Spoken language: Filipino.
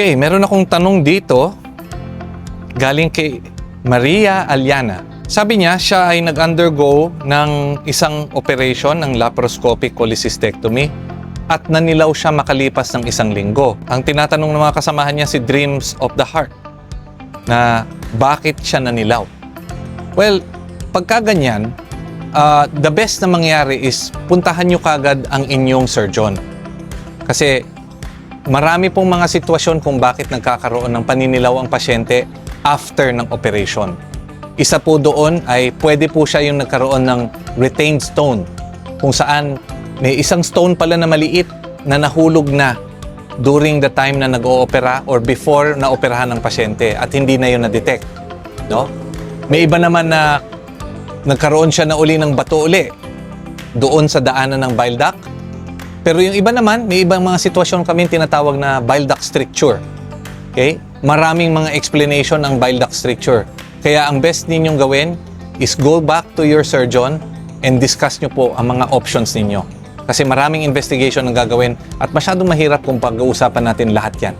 Okay, meron akong tanong dito galing kay Maria Aliana. Sabi niya, siya ay nag-undergo ng isang operation ng laparoscopic cholecystectomy at nanilaw siya makalipas ng isang linggo. Ang tinatanong ng mga kasamahan niya si Dreams of the Heart na bakit siya nanilaw. Well, pagka ganyan, ah, the best na mangyari is puntahan nyo kagad ang inyong surgeon. Kasi marami pong mga sitwasyon kung bakit nagkakaroon ng paninilaw ang pasyente after ng operation. Isa po doon ay pwede po siya yung nagkaroon ng retained stone kung saan may isang stone pala na maliit na nahulog na during the time na nag-oopera or before na operahan ng pasyente at hindi na yun na-detect. No? May iba naman na nagkaroon siya na uli ng bato uli doon sa daanan ng bile duct. Pero yung iba naman, may ibang mga sitwasyon kami tinatawag na bile duct stricture. Okay? Maraming mga explanation ang bile duct stricture. Kaya ang best ninyong gawin is go back to your surgeon and discuss nyo po ang mga options ninyo. Kasi maraming investigation ang gagawin at masyadong mahirap kung pag-uusapan natin lahat yan.